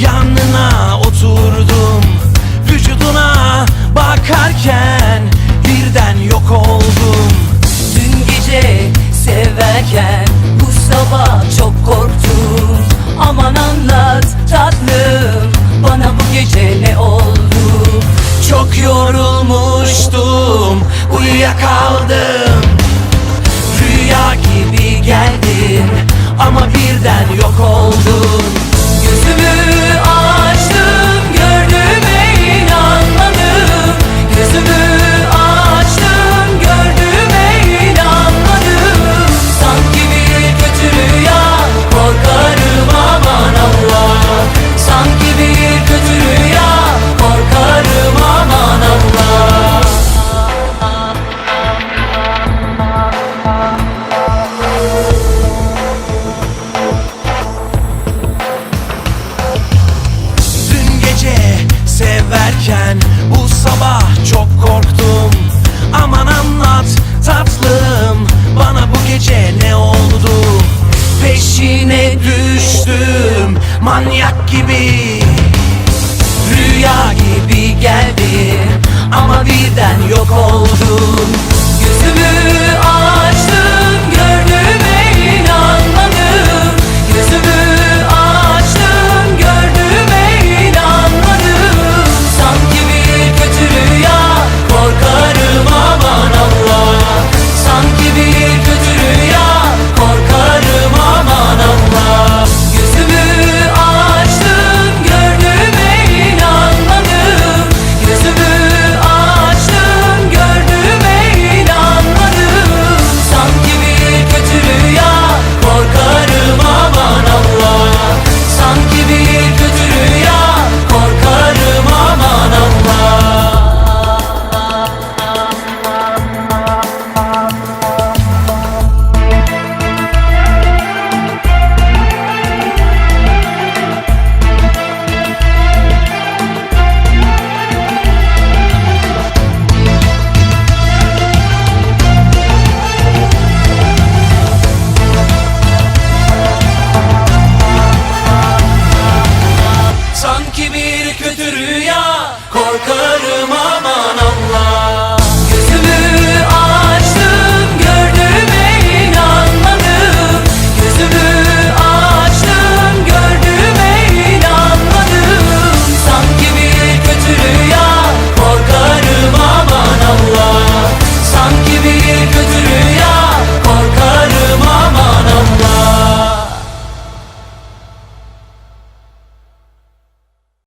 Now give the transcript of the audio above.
yanına oturdum. Vücuduna bakarken birden yok oldum. Dün gece severken bu sabah çok korktum. Aman anlat tatlım bana bu gece ne oldu? Çok yorulmuştum uyuyakaldım. Rüya gibi geldin ama birden severken bu sabah çok korktum. Aman anlat tatlım bana bu gece ne oldu? Peşine düştüm manyak gibi Rüya gibi yok